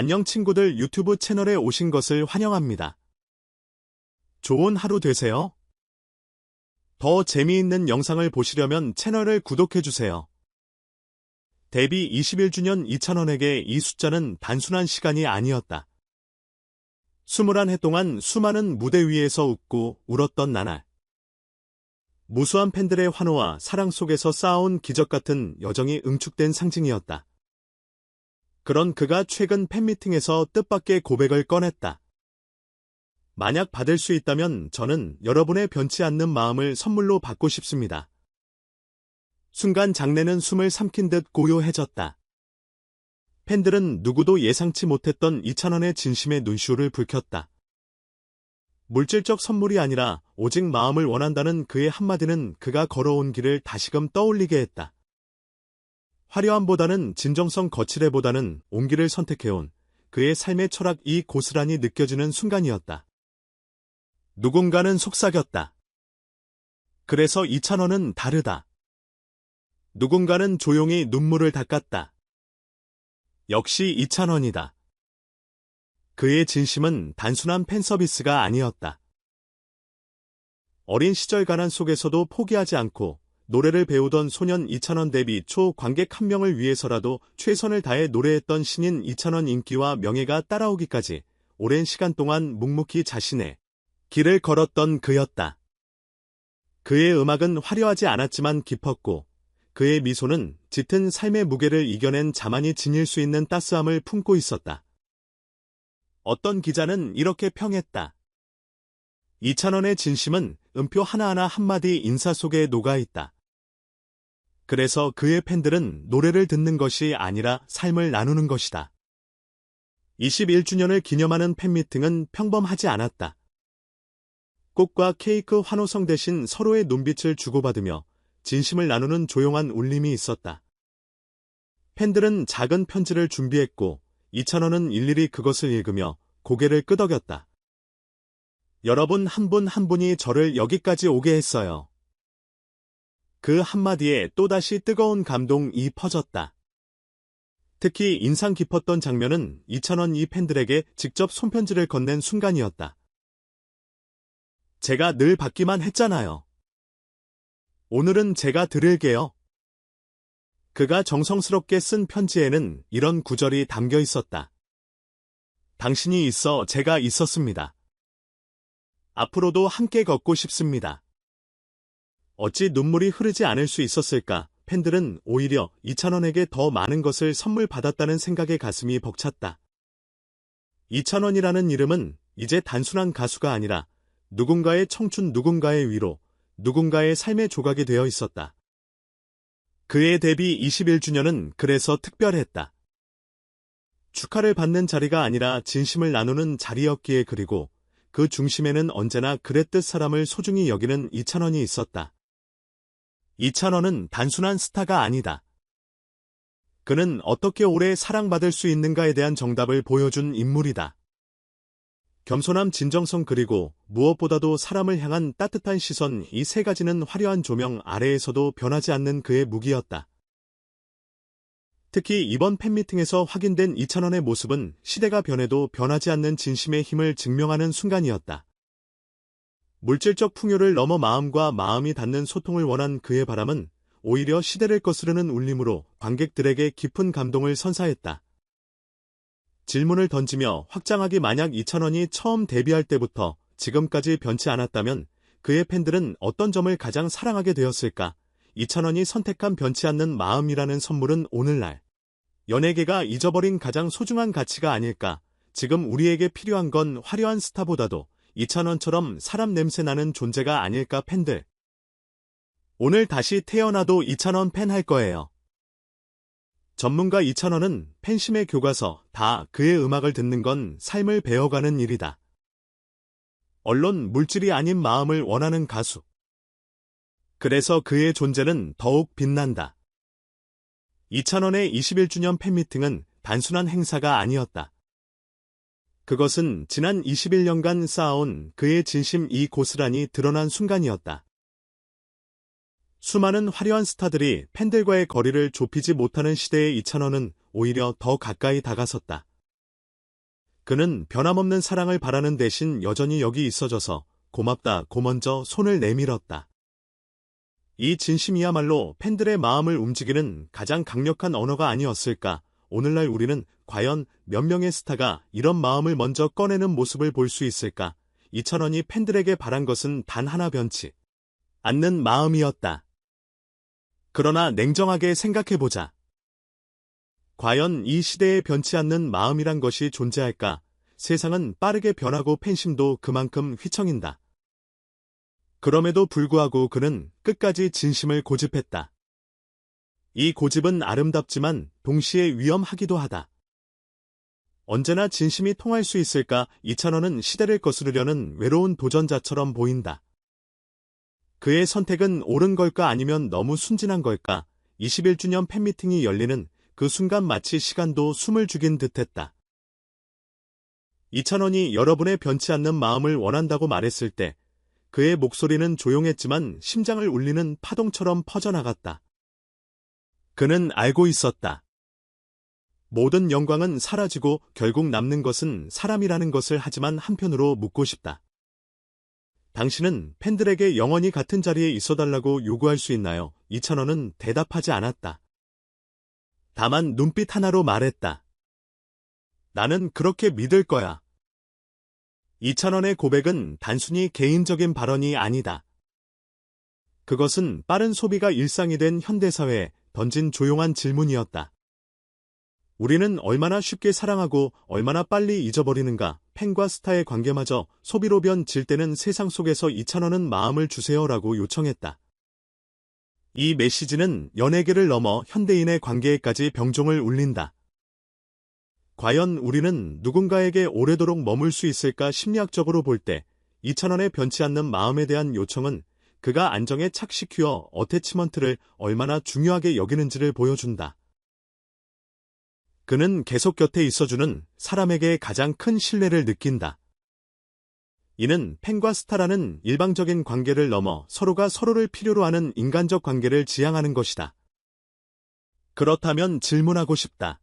안녕 친구들 유튜브 채널에 오신 것을 환영합니다. 좋은 하루 되세요. 더 재미있는 영상을 보시려면 채널을 구독해주세요. 데뷔 21주년 2,000원에게 이 숫자는 단순한 시간이 아니었다. 21해 동안 수많은 무대 위에서 웃고 울었던 나날. 무수한 팬들의 환호와 사랑 속에서 쌓아온 기적 같은 여정이 응축된 상징이었다. 그런 그가 최근 팬미팅에서 뜻밖의 고백을 꺼냈다. 만약 받을 수 있다면 저는 여러분의 변치 않는 마음을 선물로 받고 싶습니다. 순간 장내는 숨을 삼킨 듯 고요해졌다. 팬들은 누구도 예상치 못했던 2,000원의 진심의 눈시울을 붉혔다. 물질적 선물이 아니라 오직 마음을 원한다는 그의 한마디는 그가 걸어온 길을 다시금 떠올리게 했다. 화려함보다는 진정성 거칠애보다는 온기를 선택해온 그의 삶의 철학이 고스란히 느껴지는 순간이었다. 누군가는 속삭였다. 그래서 이찬원은 다르다. 누군가는 조용히 눈물을 닦았다. 역시 이찬원이다. 그의 진심은 단순한 팬서비스가 아니었다. 어린 시절 가난 속에서도 포기하지 않고 노래를 배우던 소년 이찬원 데뷔 초 관객 한 명을 위해서라도 최선을 다해 노래했던 신인 이찬원 인기와 명예가 따라오기까지 오랜 시간 동안 묵묵히 자신의 길을 걸었던 그였다. 그의 음악은 화려하지 않았지만 깊었고 그의 미소는 짙은 삶의 무게를 이겨낸 자만이 지닐 수 있는 따스함을 품고 있었다. 어떤 기자는 이렇게 평했다. 이찬원의 진심은 음표 하나하나 한마디 인사 속에 녹아있다. 그래서 그의 팬들은 노래를 듣는 것이 아니라 삶을 나누는 것이다. 21주년을 기념하는 팬미팅은 평범하지 않았다. 꽃과 케이크 환호성 대신 서로의 눈빛을 주고받으며 진심을 나누는 조용한 울림이 있었다. 팬들은 작은 편지를 준비했고 이찬원은 일일이 그것을 읽으며 고개를 끄덕였다. 여러분 한 분한 한 분이 저를 여기까지 오게 했어요. 그 한마디에 또다시 뜨거운 감동이 퍼졌다. 특히 인상 깊었던 장면은 이찬원 이 팬들에게 직접 손편지를 건넨 순간이었다. 제가 늘 받기만 했잖아요. 오늘은 제가 드릴게요. 그가 정성스럽게 쓴 편지에는 이런 구절이 담겨 있었다. 당신이 있어 제가 있었습니다. 앞으로도 함께 걷고 싶습니다. 어찌 눈물이 흐르지 않을 수 있었을까? 팬들은 오히려 이찬원에게 더 많은 것을 선물 받았다는 생각에 가슴이 벅찼다. 이찬원이라는 이름은 이제 단순한 가수가 아니라 누군가의 청춘 누군가의 위로, 누군가의 삶의 조각이 되어 있었다. 그의 데뷔 21주년은 그래서 특별했다. 축하를 받는 자리가 아니라 진심을 나누는 자리였기에 그리고 그 중심에는 언제나 그랬듯 사람을 소중히 여기는 이찬원이 있었다. 이찬원은 단순한 스타가 아니다. 그는 어떻게 오래 사랑받을 수 있는가에 대한 정답을 보여준 인물이다. 겸손함, 진정성 그리고 무엇보다도 사람을 향한 따뜻한 시선 이 세 가지는 화려한 조명 아래에서도 변하지 않는 그의 무기였다. 특히 이번 팬미팅에서 확인된 이찬원의 모습은 시대가 변해도 변하지 않는 진심의 힘을 증명하는 순간이었다. 물질적 풍요를 넘어 마음과 마음이 닿는 소통을 원한 그의 바람은 오히려 시대를 거스르는 울림으로 관객들에게 깊은 감동을 선사했다. 질문을 던지며 확장하기 만약 이찬원이 처음 데뷔할 때부터 지금까지 변치 않았다면 그의 팬들은 어떤 점을 가장 사랑하게 되었을까? 이찬원이 선택한 변치 않는 마음이라는 선물은 오늘날 연예계가 잊어버린 가장 소중한 가치가 아닐까? 지금 우리에게 필요한 건 화려한 스타보다도 이찬원처럼 사람 냄새 나는 존재가 아닐까 팬들. 오늘 다시 태어나도 이찬원 팬 할 거예요. 전문가 이찬원은 팬심의 교과서 다 그의 음악을 듣는 건 삶을 배워가는 일이다. 언론 물질이 아닌 마음을 원하는 가수. 그래서 그의 존재는 더욱 빛난다. 이찬원의 21주년 팬미팅은 단순한 행사가 아니었다. 그것은 지난 21년간 쌓아온 그의 진심이 고스란히 드러난 순간이었다. 수많은 화려한 스타들이 팬들과의 거리를 좁히지 못하는 시대의 이찬원은 오히려 더 가까이 다가섰다. 그는 변함없는 사랑을 바라는 대신 여전히 여기 있어줘서 고맙다 고 먼저 손을 내밀었다. 이 진심이야말로 팬들의 마음을 움직이는 가장 강력한 언어가 아니었을까. 오늘날 우리는 과연 몇 명의 스타가 이런 마음을 먼저 꺼내는 모습을 볼 수 있을까? 이천원이 팬들에게 바란 것은 단 하나 변치 않는 마음이었다. 그러나 냉정하게 생각해보자. 과연 이 시대에 변치 않는 마음이란 것이 존재할까? 세상은 빠르게 변하고 팬심도 그만큼 휘청인다. 그럼에도 불구하고 그는 끝까지 진심을 고집했다. 이 고집은 아름답지만 동시에 위험하기도 하다. 언제나 진심이 통할 수 있을까 이찬원은 시대를 거스르려는 외로운 도전자처럼 보인다. 그의 선택은 옳은 걸까 아니면 너무 순진한 걸까 21주년 팬미팅이 열리는 그 순간 마치 시간도 숨을 죽인 듯했다. 이찬원이 여러분의 변치 않는 마음을 원한다고 말했을 때 그의 목소리는 조용했지만 심장을 울리는 파동처럼 퍼져나갔다. 그는 알고 있었다. 모든 영광은 사라지고 결국 남는 것은 사람이라는 것을 하지만 한편으로 묻고 싶다. 당신은 팬들에게 영원히 같은 자리에 있어달라고 요구할 수 있나요? 이찬원은 대답하지 않았다. 다만 눈빛 하나로 말했다. 나는 그렇게 믿을 거야. 이찬원의 고백은 단순히 개인적인 발언이 아니다. 그것은 빠른 소비가 일상이 된 현대사회에 던진 조용한 질문이었다. 우리는 얼마나 쉽게 사랑하고 얼마나 빨리 잊어버리는가 팬과 스타의 관계마저 소비로 변질 때는 세상 속에서 이찬원은 마음을 주세요라고 요청했다. 이 메시지는 연예계를 넘어 현대인의 관계에까지 병종을 울린다. 과연 우리는 누군가에게 오래도록 머물 수 있을까 심리학적으로 볼때 이찬원의 변치 않는 마음에 대한 요청은 그가 안정에 착시큐어 어태치먼트를 얼마나 중요하게 여기는지를 보여준다. 그는 계속 곁에 있어주는 사람에게 가장 큰 신뢰를 느낀다. 이는 팬과 스타라는 일방적인 관계를 넘어 서로가 서로를 필요로 하는 인간적 관계를 지향하는 것이다. 그렇다면 질문하고 싶다.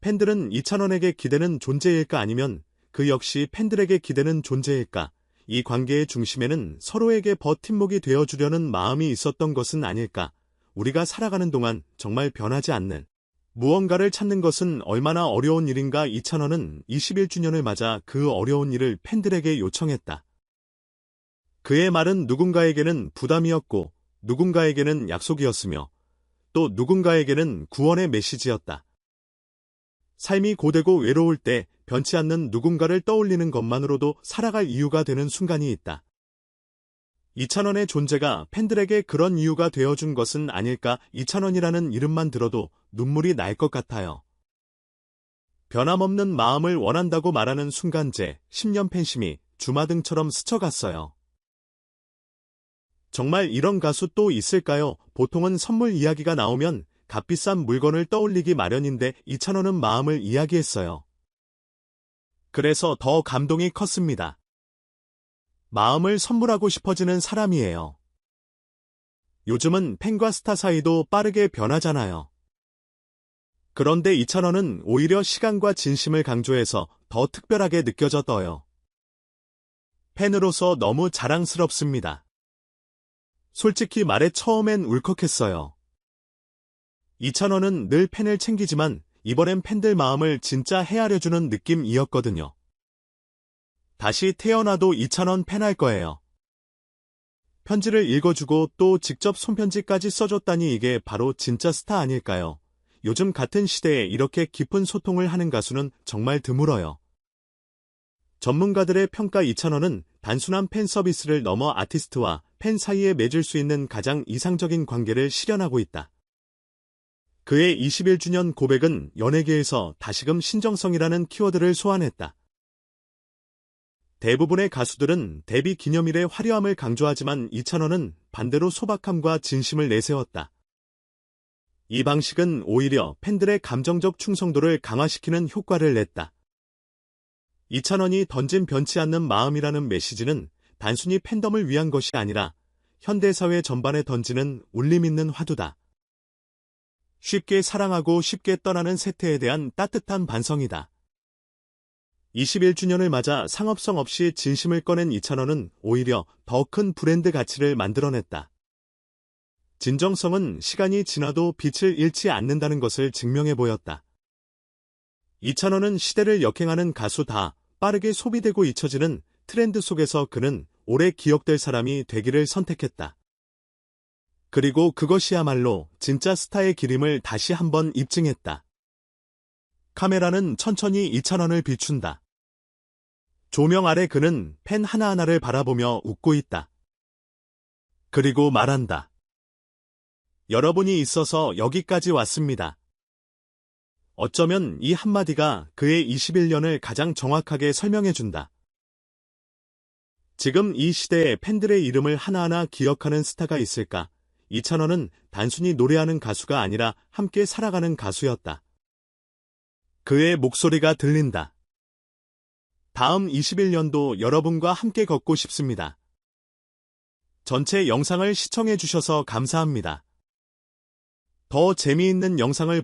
팬들은 이찬원에게 기대는 존재일까 아니면 그 역시 팬들에게 기대는 존재일까? 이 관계의 중심에는 서로에게 버팀목이 되어주려는 마음이 있었던 것은 아닐까? 우리가 살아가는 동안 정말 변하지 않는 무언가를 찾는 것은 얼마나 어려운 일인가 이찬원은 21주년을 맞아 그 어려운 일을 팬들에게 요청했다. 그의 말은 누군가에게는 부담이었고 누군가에게는 약속이었으며 또 누군가에게는 구원의 메시지였다. 삶이 고되고 외로울 때 변치 않는 누군가를 떠올리는 것만으로도 살아갈 이유가 되는 순간이 있다. 이찬원의 존재가 팬들에게 그런 이유가 되어준 것은 아닐까 이찬원이라는 이름만 들어도 눈물이 날 것 같아요. 변함없는 마음을 원한다고 말하는 순간 제 10년 팬심이 주마등처럼 스쳐갔어요. 정말 이런 가수 또 있을까요? 보통은 선물 이야기가 나오면 값비싼 물건을 떠올리기 마련인데 이찬원은 마음을 이야기했어요. 그래서 더 감동이 컸습니다. 마음을 선물하고 싶어지는 사람이에요. 요즘은 팬과 스타 사이도 빠르게 변하잖아요. 그런데 이찬원은 오히려 시간과 진심을 강조해서 더 특별하게 느껴졌어요. 팬으로서 너무 자랑스럽습니다. 솔직히 말해 처음엔 울컥했어요. 이찬원은 늘 팬을 챙기지만 이번엔 팬들 마음을 진짜 헤아려주는 느낌이었거든요. 다시 태어나도 이찬원 팬 할 거예요. 편지를 읽어주고 또 직접 손편지까지 써줬다니 이게 바로 진짜 스타 아닐까요? 요즘 같은 시대에 이렇게 깊은 소통을 하는 가수는 정말 드물어요. 전문가들의 평가 이찬원은 단순한 팬 서비스를 넘어 아티스트와 팬 사이에 맺을 수 있는 가장 이상적인 관계를 실현하고 있다. 그의 21주년 고백은 연예계에서 다시금 신정성이라는 키워드를 소환했다. 대부분의 가수들은 데뷔 기념일의 화려함을 강조하지만 이찬원은 반대로 소박함과 진심을 내세웠다. 이 방식은 오히려 팬들의 감정적 충성도를 강화시키는 효과를 냈다. 이찬원이 던진 변치 않는 마음이라는 메시지는 단순히 팬덤을 위한 것이 아니라 현대사회 전반에 던지는 울림 있는 화두다. 쉽게 사랑하고 쉽게 떠나는 세태에 대한 따뜻한 반성이다. 21주년을 맞아 상업성 없이 진심을 꺼낸 이찬원은 오히려 더 큰 브랜드 가치를 만들어냈다. 진정성은 시간이 지나도 빛을 잃지 않는다는 것을 증명해 보였다. 이찬원은 시대를 역행하는 가수 다 빠르게 소비되고 잊혀지는 트렌드 속에서 그는 오래 기억될 사람이 되기를 선택했다. 그리고 그것이야말로 진짜 스타의 기림을 다시 한번 입증했다. 카메라는 천천히 이찬원을 비춘다. 조명 아래 그는 펜 하나하나를 바라보며 웃고 있다. 그리고 말한다. 여러분이 있어서 여기까지 왔습니다. 어쩌면 이 한마디가 그의 21년을 가장 정확하게 설명해준다. 지금 이 시대에 팬들의 이름을 하나하나 기억하는 스타가 있을까? 이찬원은 단순히 노래하는 가수가 아니라 함께 살아가는 가수였다. 그의 목소리가 들린다. 다음 21년도 여러분과 함께 걷고 싶습니다. 전체 영상을 시청해 주셔서 감사합니다. 더 재미있는 영상을